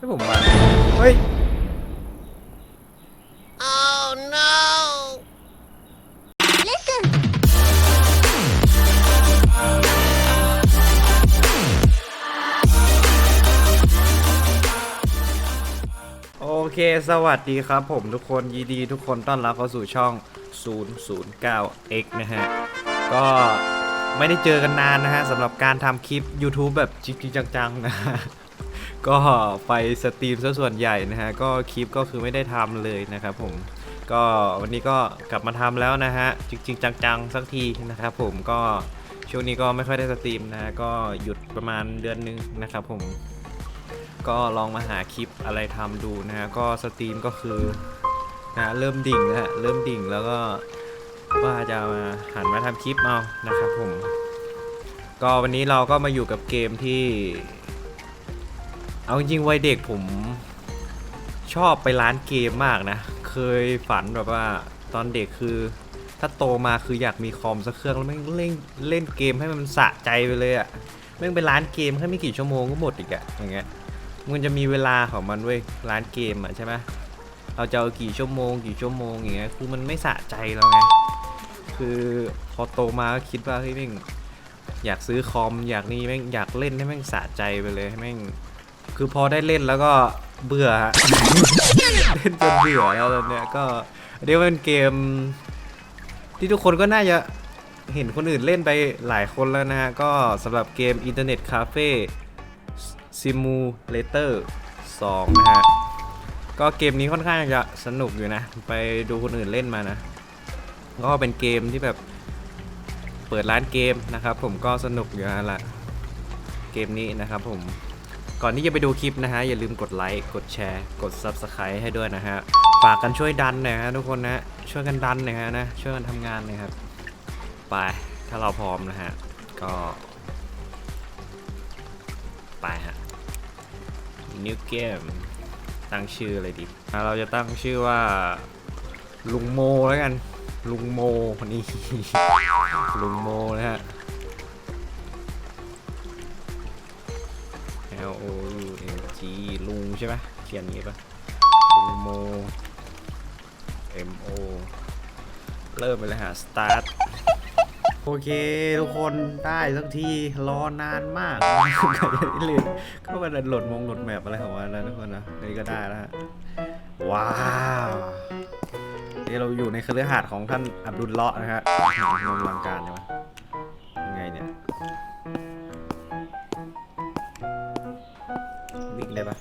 ให้ผมมาเฮ้ย Oh no! โอเค สวัสดีครับผมทุกคนยินดีทุกคนต้อนรับเข้าสู่ช่อง 009x นะฮะ ก็ไม่ได้เจอกันนานนะฮะสำหรับการทำคลิป YouTube แบบจริงๆจังๆนะฮะ ก็ไปสตรีมซะส่วนใหญ่นะฮะ ก็คลิปก็คือไม่ได้ทำเลยนะครับผม ก็วันนี้ก็กลับมาทำแล้วนะฮะ จริง ๆ จังๆ สักทีนะครับผมก็ช่วงนี้ก็ไม่ค่อยได้สตรีมนะฮะก็หยุดประมาณเดือนนึงนะครับผม ก็ลองมาหาคลิปอะไรทำดูนะฮะ ก็สตรีมก็คือนะฮะเริ่มดิ่งนะฮะ เริ่มดิ่งแล้วก็ว่าจะมาหันมาทำคลิปเอานะครับผม ก็วันนี้เราก็มาอยู่กับเกมที่ เอาจริงวัยเด็กผมชอบไปร้านเกมมากนะ เคยฝันแบบว่าตอนเด็กคือ ถ้าโตมาคืออยากมีคอมสักเครื่องแล้วแม่งเล่นเล่นเกมให้มันสะใจไปเลยอะ่ะแม่งไปร้านเกมแค่ไม่กี่ชั่วโมงก็หมดอีกอะอย่างเงี้ยมันจะมีเวลาของมันเว้ยร้านเกมอะใช่ไหมเราจะเอากี่ชั่วโมง กี่ชั่วโมงอย่างเงี้ยคือมันไม่สะใจเราไงคือพอโตมาก็คิดว่าเฮ้ยแม่งอยากซื้อคอมอยากนี่แม่งอยากเล่นให้แม่งสะใจไปเลยให้แม่ง คือพอได้เล่นแล้วก็เบื่อฮะ เล่นจนเบื่อแล้วตอนเนี้ยก็เรียกว่าเป็นเกม ที่ทุกคนก็น่าจะเห็นคนอื่นเล่นไปหลายคนแล้วนะฮะ ก็สำหรับเกมอินเทอร์เน็ตคาเฟ่ Simulator 2 นะฮะ ก็เกมนี้ค่อนข้างจะสนุกอยู่นะ ไปดูคนอื่นเล่นมานะ ก็เป็นเกมที่แบบเปิดร้านเกมนะครับผมก็สนุกอยู่นะละเกมนี้นะครับผม ก่อนที่จะไปดูคลิปนะฮะ อย่าลืมกดไลค์ กดแชร์ กด Subscribe ให้ด้วยนะฮะ ฝากกันช่วยดันหน่อยฮะทุกคนนะ ช่วยกันดันหน่อยฮะนะ ช่วยกันทำงานน่อยครับ ไป ถ้าเราพร้อมนะฮะ ก็ ไปฮะ New Game ตั้งชื่ออะไรดีอะเราจะตั้งชื่อว่า ลุงโมแล้วกัน ลุงโมนี่ ลุงโมนะฮะ ใช่ไหมเขียนอย่างนี้ปะลุงโม M O เริ่มไปเลยฮะ start โอเค ทุกคนได้สักทีรอนานมากกว่าจะได้เล่นก็มันโหลดมงโหลดแมปอะไรของมันนะทุกคนนะนี่ก็ได้แล้วฮะว้าวนี่เราอยู่ในคฤหาสน์ของท่านอับดุลเลาะนะฮะนงลังการใช่ไหมยังไงเนี่ยวิ่งได้ปะ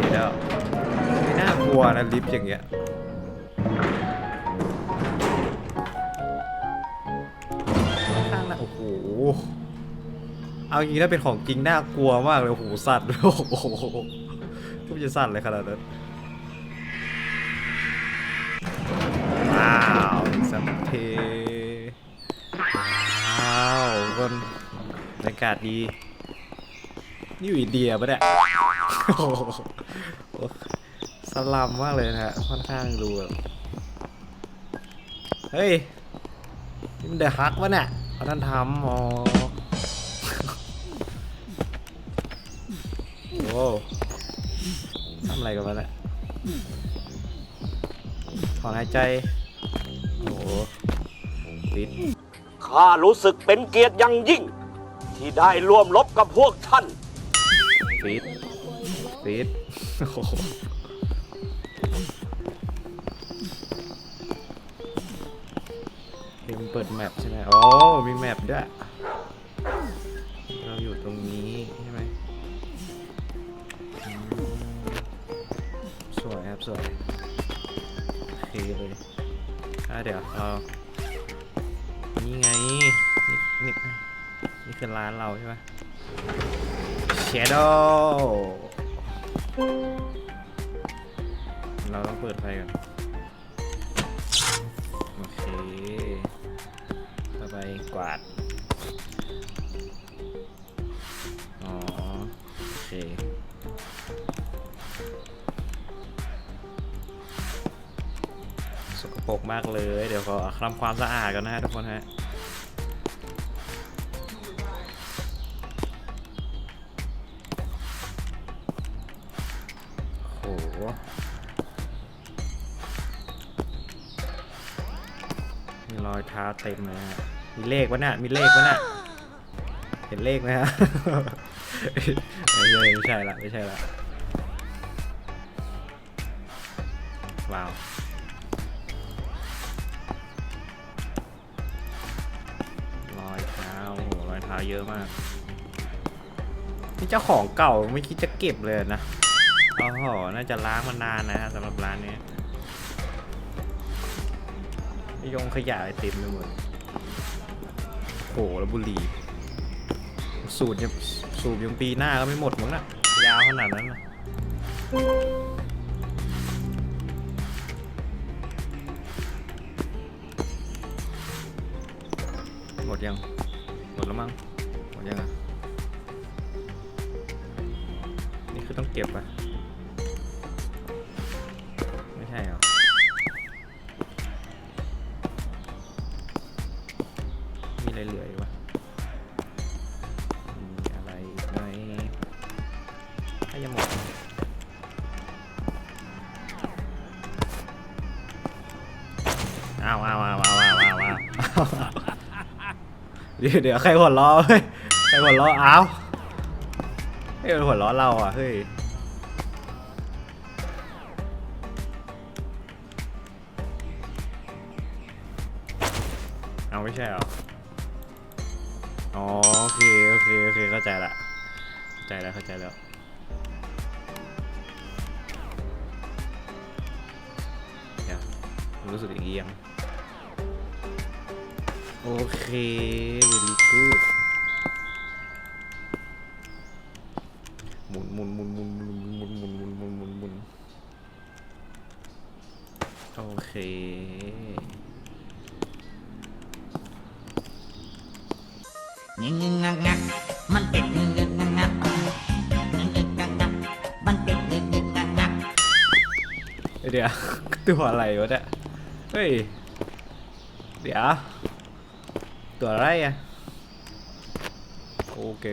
อเคแล้วไม่น่ากลัวนะลิฟต์อย่างเงี้ยข้างหน้าโอ้โหเอาจริงๆถ้าเป็นของจริงน่ากลัวมากเลยโอ้โหสั่นโอ้โหก็จะสั่นเลยขนาดนั้นว้าวสัมเพว้าวคนบรรยากาศดีนี่อยู่อินเดียปะเนี่ย โอ้โหสลัมมากเลยนะฮะ ค่อนข้างดูแบบเฮ้ย นี่มันเดอะฮักวะเนี่ยเขาท่านทำอ๋อโอ้ทำอะไรกันวะเนี่ยถอนหายใจ โอ้โหปิดข้ารู้สึกเป็นเกียรติอย่างยิ่ง ที่ได้ร่วมรบกับพวกท่าน ปิดปิดโอ้โห ปิดแมปใช่ไหมโอ๋อมีแมปด้วย เราอยู่ตรงนี้ใช่ไหมสวยครับสวยโอเคเลยอะเดี๋ยวเรานี่ไง นี่นี่นี่คือร้านเราใช่ไหม Shadow เราต้องเปิดไฟก่อน กวาด อ๋อ โอเค สกปรกมากเลย เดี๋ยวขอทำความสะอาดกันนะฮะทุกคนฮะโอ้โหมีรอยเท้าเต็มเลยฮะ มีเลขวะเนี่ยมีเลขวะเนี่ยเห็นเลขไหมฮะไม่ใช่ไม่ใช่ละไม่ใช่ละว้าวรอยเท้าโอ้โหรอยเท้าเยอะมากนี่เจ้าของเก่าไม่คิดจะเก็บเลยนะโอ้โหน่าจะล้างมานานนะสำหรับร้านนี้ยงขยะไอเต็มไปหมด โหแล้วบุหรี่สูตรยังสูบยังปีหน้าก็ไม่หมดมั้งน่ะยาวขนาดนั้นนะหมดยัง หมดแล้วมั้งหมดยังอะนี่คือต้องเก็บอะ เดี๋ยวเดี๋ยวใครหัวล้อเฮ้ยใครหัวล้ออ้าวเฮ้ยมันหัวล้อเราอะเฮ้ยเอาไม่ใช่เหรออ๋อโอเคโอเคโอเคเข้าใจละเข้าใจแล้วเข้าใจแล้วเดี๋ยวรู้สึกอย่างนี้ยัง โอเค very good หมุนหมุนหมุนหมุนหมุนหมุนหมุนหมุนหมุนหมุนหมุนโอเคงงงึงงักงักมันเป็นงึงงงงักงักงึงงงงักงักมันเป็นงึงงงงักงักเดี๋ยวตัวอะไรวะเนี่ยเฮ้ยเดี๋ยว ตัวอะไรอะ โอเค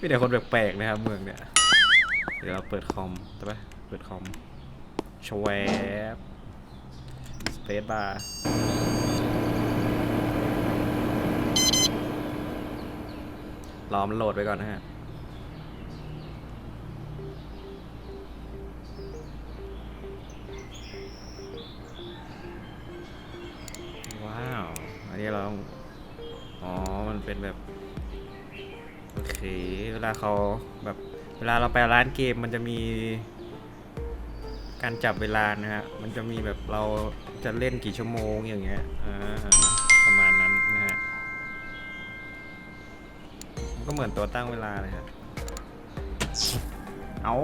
มีแต่คนแปลกๆนะครับเมืองเนี่ย เดี๋ยวเราเปิดคอมใช่ปะเปิดคอมชวบสเปซบาร์รอมันโหลดไปก่อนนะฮะ นี้เราองอ๋อ มันเป็นแบบ โอเค เวลาเขาแบบ เวลาเราไปร้านเกมมันจะมี การจับเวลานะฮะ มันจะมีแบบเราจะเล่นกี่ชั่วโมงอย่างเงี้ย อ่า ประมาณนั้นนะฮะ มันก็เหมือนตัวตั้งเวลาเลยฮะ เอา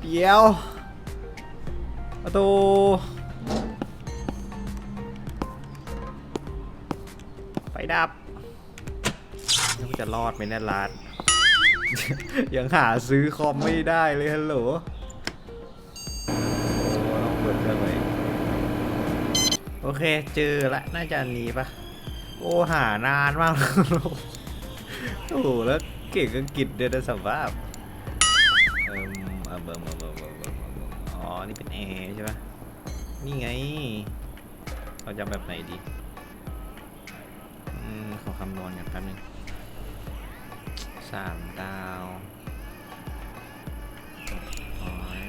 เดี๋ยวประตู ดับยังจะรอดไหมเนี่ยร้านยังหาซื้อคอมไม่ได้เลยฮัลโหลโอ้ต้องเปิดเครื่องเลยโอเคเจอละน่าจะอันนี้ปะโอ้หานานมากโอ้โหแล้วเก่งอังกฤษเดือนสภาพเอิ่มเอาเบิ่มเอาเบิ่มเอาเบิ่มเอาเบิ่มอ๋อ นี่เป็นแอร์ใช่ปะนี่ไง เราจะแบบไหนดี มขอคำนวณกันแป๊บนึงสามดาวโอ้ย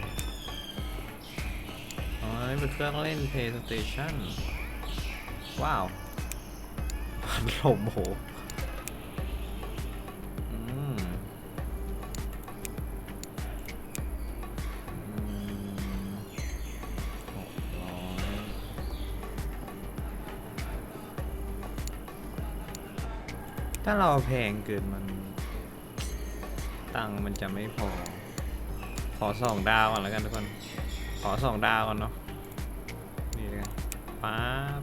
โอ้ยเป็นเครื่องเล่น PlayStation ว้าวพันลมโห ถ้าเราแพงเกินมัน ตังค์มันจะไม่พอ ขอสองดาวก่อนแล้วกันทุกคน ขอสองดาวก่อนเนาะ นี่เลยป๊าบ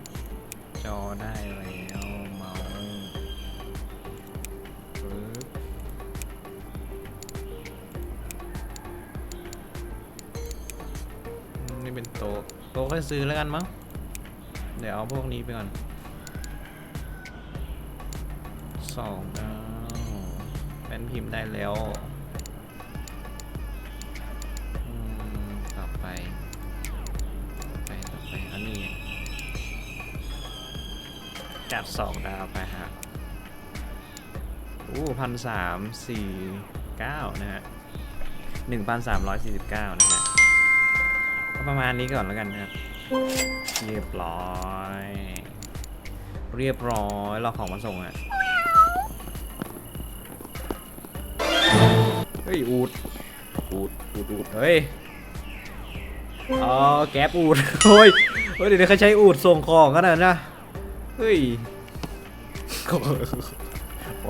จอได้แล้วเมาส์ปึ๊บนี่เป็นโต๊ะ โต๊ะค่อยซื้อแล้วกันมั้ง เดี๋ยวเอาพวกนี้ไปก่อน สองดาแป้นพิมพ์ได้แล้วต่อไป ต่อไป ต่อไปอันนี้จัดสองดาวไปฮะอู้พันสามสี่เก้านะฮะหนึ่งพันสามร้อยสี่สิบเก้านะฮะก็ประมาณนี้ก่อนแล้วกันนะครับเรียบร้อย เรียบร้อย เรอของมาส่งอะ ฮ้ยอูดอูดอูดอูดเฮ้ยอ๋อแก๊ปอูดโอ้ยเฮ้ยเดี๋ยวเขาใช้อูดส่งของกันนะนะเฮ้ย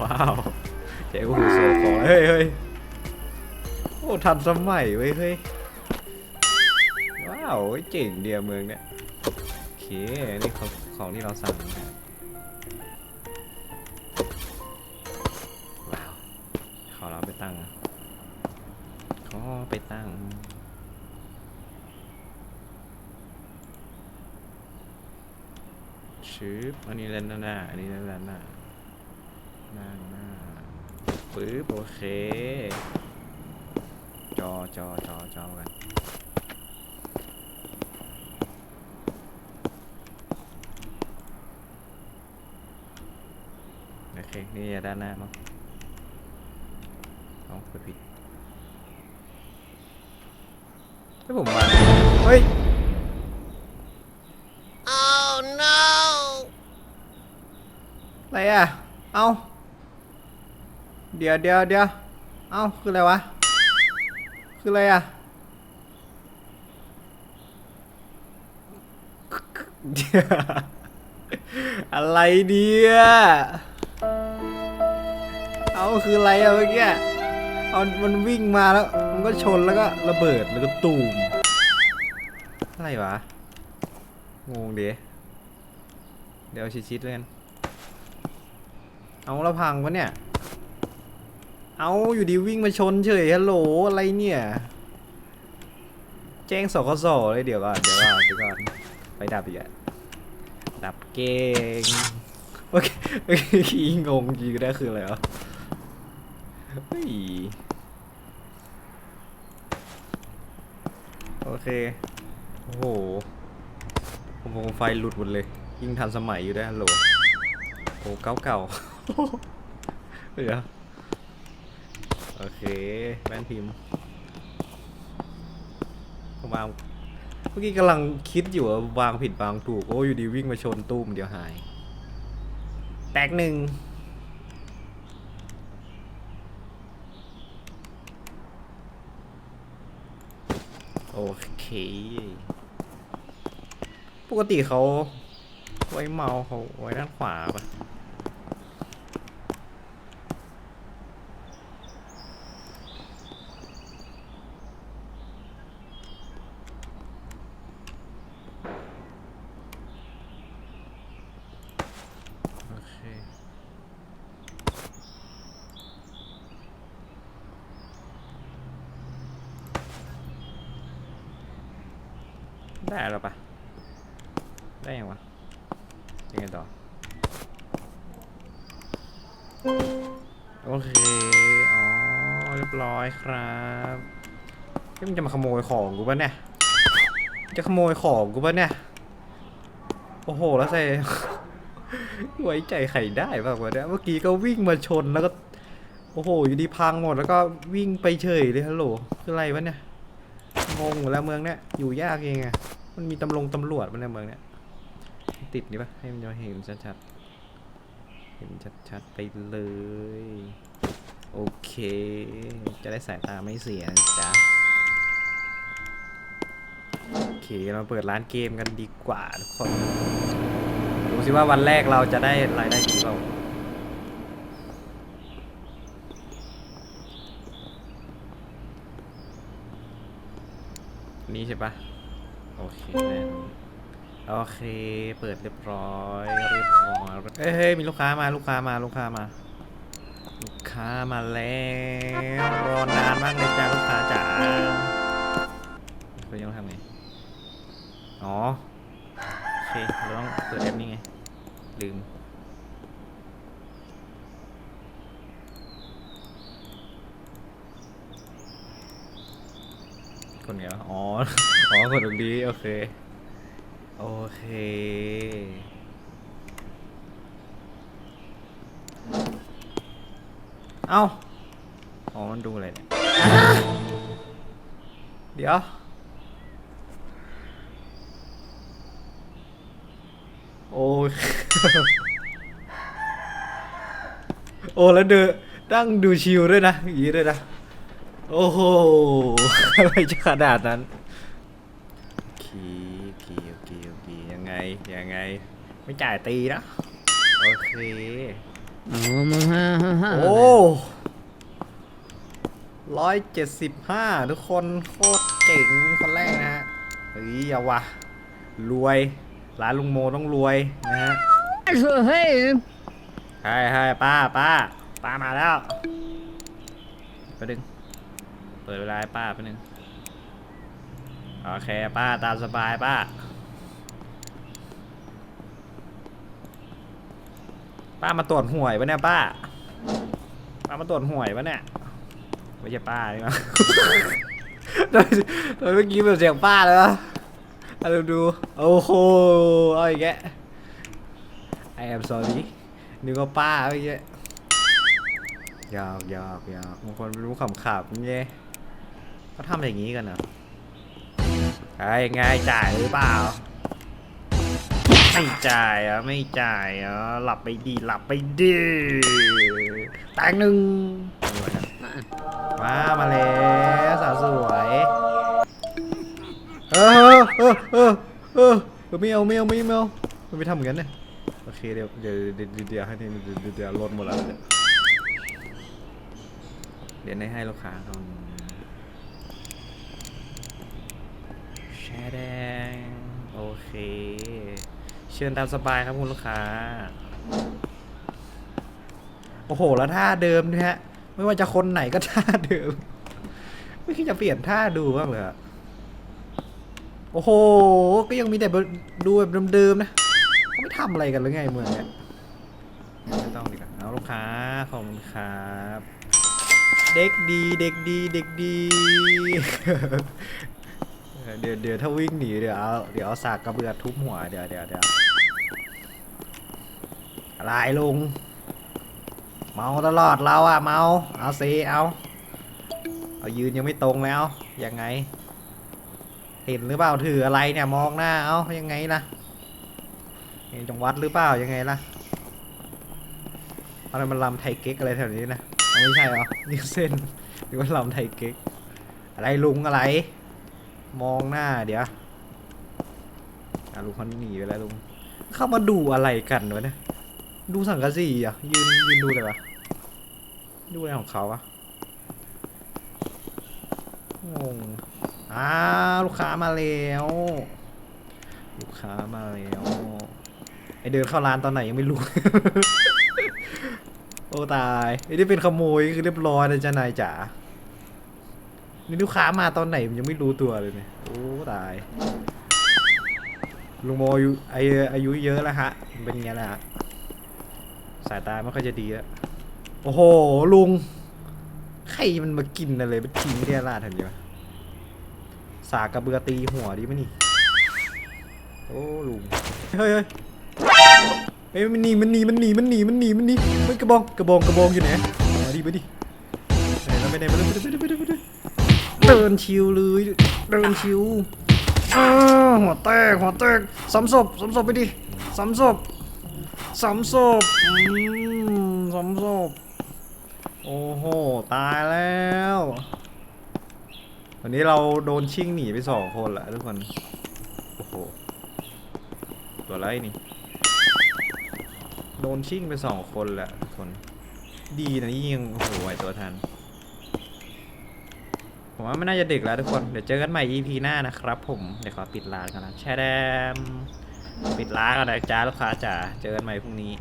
ว้าวใช้อูดส่งของเฮ้ยเฮ้ยโอ้ทันสมัยเว้ยเฮ้ยว้าวเจ๋งเดียวเมืองเนี่ยโอเคนี่ของของที่เราสั่งนะครับว้าวขอเราไปตั้งขอ ไปตั้งชืบอันนี้เล่นหน้าหน้า อันนี้เล่นหน้าหน้าหน้าน้าปึ๊บโอเค จอจอจอจอกันโอเค นี่ด้านหน้ามั้งเอาเปิดผิด ให้ผมมาเฮ้ย Oh no อะไรอะ เอาเดี๋ยวเดี๋ยวเดี๋ยวเอาคืออะไรวะ คืออะไรอะอะไรเนี่ยเอาคืออะไรอะเมื่อกี้เอามันวิ่งมาแล้ว มันก็ชนแล้วก็ระเบิดแล้วก็ตูมอะไรวะ งงเดีเดี๋ยวชิดๆเลยกันเอาล้วพังปะเนี่ย เอาอยู่ดีวิ่งมาชนเฉยฮัลโหลอะไรเนี่ย แจ้งสกสเลยเดี๋ยวก่อนเดี๋ยวก่อนเดี๋ยวก่อนไปดับอีกอะดับเก่งโอเคโอเคงงจริงได้คืออะไรวะเฮ้ย โอเค โอ้โห ผมผมไฟหลุดหมดเลย ยิ่งทันสมัยอยู่ได้วยฮัลโหลโอ้เก่าเก่าๆเหลือโอเคแม่นพิมพ์วางเมื่อกี้กำลังคิดอยู่ว่าวางผิดวางถูก โอ้อยู่ดีวิ่งมาชนตุ้มเดี๋ยวหาย แตกหนึ่ง เค ปกติเขาไว้เมาส์เขาไว้ด้านขวาปะโอเค ได้แล้วปะได้ยังวะยังไงต่อ โอเค อ๋อ เรียบร้อยครับเฮ้ยมันจะมาขโมยของกูปะเนี่ย จะขโมยของกูปะเนี่ย โอ้โห แล้วใส่ไว้ใจใครได้บ้างวะเนี่ย เมื่อกี้ก็วิ่งมาชนแล้วก็ โอ้โห อยู่ดีพังหมดแล้วก็วิ่งไปเฉยเลยฮัลโหล คืออะไรวะเนี่ย งงหมดแล้วเมืองเนี่ย อยู่ยากเองอะ มันมีตำรวจตำรวจมันในเมืองเนี่ยติดนี่ปะให้มันเห็นชัดๆ เห็นชัดๆ ไปเลย โอเค จะได้สายตาไม่เสียจ๊ะโอเค เราเปิดร้านเกมกันดีกว่าทุกคน ดูสิว่าวันแรกเราจะได้รายได้ดีเปล่านี้ใช่ปะ เคน่นอนโอเค เปิดเรียบร้อยเรียบร้อยเอ้ยเฮ้ยมีลูกค้ามาลูกค้ามาลูกค้ามา ลูกค้ามาแล้วรอนานมากเลยจ้าลูกค้าจ๋าเขายังต้องทำไงอ๋อโอเคเราต้องเปิดแอปนี้ไงลืม คนเดียวอ๋อ อ๋อ คนตรงนี้ โอเค โอเคเอ้า อ๋อ มันดูอะไรเนี่ย เดี๋ยว โอ้ยโอ้แล้วเดินตั้งดูชิวด้วยนะ อย่างนี้ด้วยนะ โอ้โห อะไรจะขนาดนั้นโอเคโอเคโอเคโอเคยังไง ยังไง ไม่จ่ายตีนะ โอเค โอ้ร้อยเจ็ดสิบห้าทุกคนโคตรเจ๋งคนแรกนะฮะเฮ้ยอย่าวะ รวย ร้านลุงโมต้องรวยนะฮะเฮ้ยใช่ใช่ป้าป้าป้ามาแล้วไปดึงเปิดเวลาให้ป้าไปบนึงโอเคป้าตามสบายป้า ป้ามาตรวจหวยปะเนี่ยป้า ป้ามาตรวจหวยปะเนี่ยไม่ใช่ป้านี่มั้งโดยเมื่อกี้เป็นเสียงป้าเลยวะเอาดูโอ้โหเอาอีกแก I am sorry นึกว่าป้าเมื่อกี้หยอกหยอกหยอกบางคนไม่รู้ขำๆไง เขาทำอย่างนี้กันเหรอไอ้ไงจ่ายหรือเปล่า ไม่จ่ายอะไม่จ่ายอะหลับไปดีหลับไปดีแตงหนึ่งมามาแล้วสาวสวยเออเออเออเออไม่เอาไม่เอาไม่เอามันไม่ทำอย่างนั้นเนี่ยโอเคเดี๋ยวเดี๋ยวเดี๋ยวเดี๋ยวให้เดี๋ยวเดี๋ยวลดหมดแล้วเดี๋ยวให้ให้ลูกค้าเขา แชร์แดง โอเค เชิญตามสบายครับคุณลูกค้า โอ้โห แล้วท่าเดิมเนี่ยฮะ ไม่ว่าจะคนไหนก็ท่าเดิม ไม่คิดจะเปลี่ยนท่าดูบ้างเลยอะโอ้โห ก็ยังมีแต่แบบดูแบบเดิมๆนะเขาไม่ทำอะไรกันหรือไงเมืองเนี่ยไม่ต้องดีกว่าเอาลูกค้าขอบคุณครับ เด็กดี เด็กดี เด็กดี เดี๋ยวเดี๋ยวถ้าวิ่งหนีเดี๋ยวเอาเดี๋ยวเอาสากกระเบือทุบหัวเดี๋ยวเดี๋ยวเดี๋ยวอะไรลุง เมาตลอดเราอะเมา เอาสิเอาเอายืนยังไม่ตรงแล้วยังไง เห็นหรือเปล่าถืออะไรเนี่ยมองหน้าเอายังไงล่ะเห็นจังวัดหรือเปล่ายังไงล่ะอะไรมันลำไทยเก๊กอะไรแถวนี้นะไม่ใช่หรอนี่เส้นนี่ว่าลำไทยเก๊กอะไรลุงอะไร มองหน้าเดี๋ยวลุงเขาหนีไปแล้วลุง เข้ามาดูอะไรกันวะเนี่ย ดูสังกะสีอะ ยืนยืนดูเลยวะดูอะไรของเขาอะงงอ้าวลูกค้ามาแล้ว ลูกค้ามาแล้วไอเดินเข้าร้านตอนไหนยังไม่รู้ โอ้ตายไอนี่เป็นขโมยคือเรียบร้อยเลยจ้านายจ๋า นี่ลูกค้ามาตอนไหนผมยังไม่รู้ตัวเลยเนี่ยโอ้ตายลุงโมอายุอายุอายุเยอะแล้วฮะมันเป็นไงล่ะฮะสายตาไม่ค่อยจะดีแล้วโอ้โห ลุง ใครมันมากินอะไรมันทิ้งเรียราดทันทีวะสากกระเบือตีหัวดีไหมนี่ โอ้ลุง เฮ้ยเฮ้ยเฮ้ยมันหนีมันหนีมันหนีมันหนีมันหนีมันหนีมันกระบองกระบองกระบองอยู่ไหนมาดิมาดิไหนแล้วไปไหนมาเลยไปเลยไปเลยไปไปเลย เดินชิวเลยเดินชิวอ้าวหัวแตกหัวแตกสามศพสามศพไปดิสามศพสามศพอืมสามศพโอ้โห ตายแล้ว วันนี้เราโดนชิ่งหนีไปสองคนละทุกคน โอ้โห ตัวไรนี่ โดนชิ่งไปสองคนแหละทุกคน ดีนะยิ่งโอ้โหไหวตัวทัน ผมว่าไม่น่าจะดึกแล้วทุกคน เดี๋ยวเจอกันใหม่ EP หน้านะครับผม เดี๋ยวขอปิดร้านกันนะแชแดม ปิดร้านกันนะจ้าลูกค้าจ๋า เจอกันใหม่พรุ่งนี้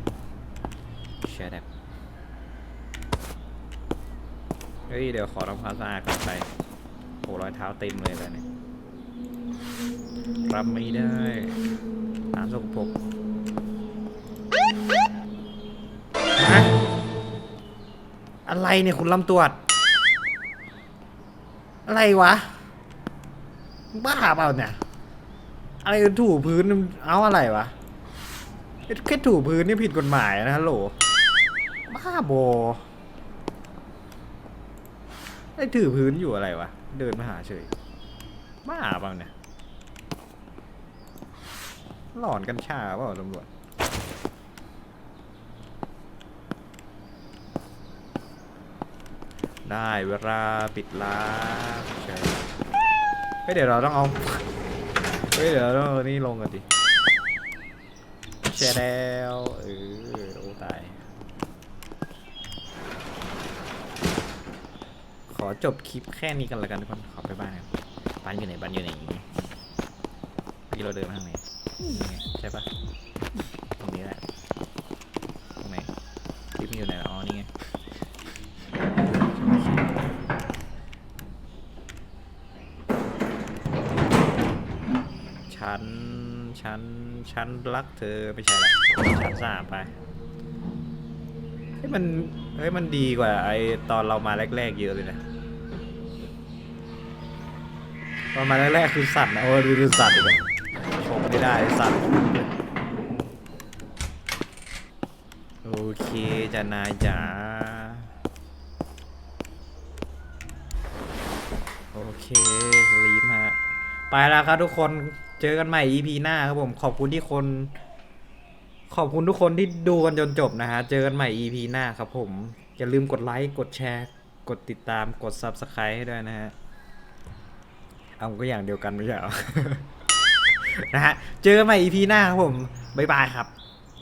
แชแดม เฮ้ย เดี๋ยวขอทำความสะอาดก่อนไปโหรอยเท้าเต็มเลยแล้วเนี่ยรับไม่ได้น้ำสกปรกอะไรเนี่ยคุณลำตรวจ อะไรวะ บ้าเปล่าเนี่ย อะไรถูพื้นเอาอะไรวะแค่ถูพื้นนี่ผิดกฎหมายนะฮัลโหลบ้าโบไอ้ถือพื้นอยู่อะไรวะ เดินมาหาเฉยบ้าเปล่าเนี่ยหลอนกัญชาเปล่าตำรวจ ได้เวลาปิดร้านใช่เฮ้ยเดี๋ยวเราต้องเอาเฮ้ยเดี๋ยวเราต้องเอานี่ลงกันดิแชร์แล้วเออโอ้ตาย ขอจบคลิปแค่นี้กันละกันทุกคนขอไปบ้านกันบ้านอยู่ไหนบ้านอยู่ไหนเมื่อกี้เราเดินมาทางไหนใช่ปะตรงนี้แหละ ตรงไหนคลิปมันอยู่ไหนอ๋อ นี่ไง ฉัน ฉันฉันรักเธอไม่ใช่ละฉันสามไปเฮ้ยมันเฮ้ยมันดีกว่าไอตอนเรามาแรก ๆ เยอะเลยนะตอนมาแรกๆคือสัตว์นะโอ้ดูดูสัตว์อีกชมไม่ได้สัตว์โอเคจะนายจ๋าโอเคสลีปฮะไปแล้วครับทุกคน เจอกันใหม่ EP หน้าครับผม ขอบคุณที่คน ขอบคุณทุกคนที่ดูกันจนจบนะฮะ เจอกันใหม่ EP หน้าครับผม อย่าลืมกดไลค์ กดแชร์ กดติดตาม กด Subscribe ให้ด้วยนะฮะ เอาก็อย่างเดียวกันไม่ใช่เหรอ นะฮะ เจอกันใหม่ EP หน้าครับผม บ๊ายบายครับ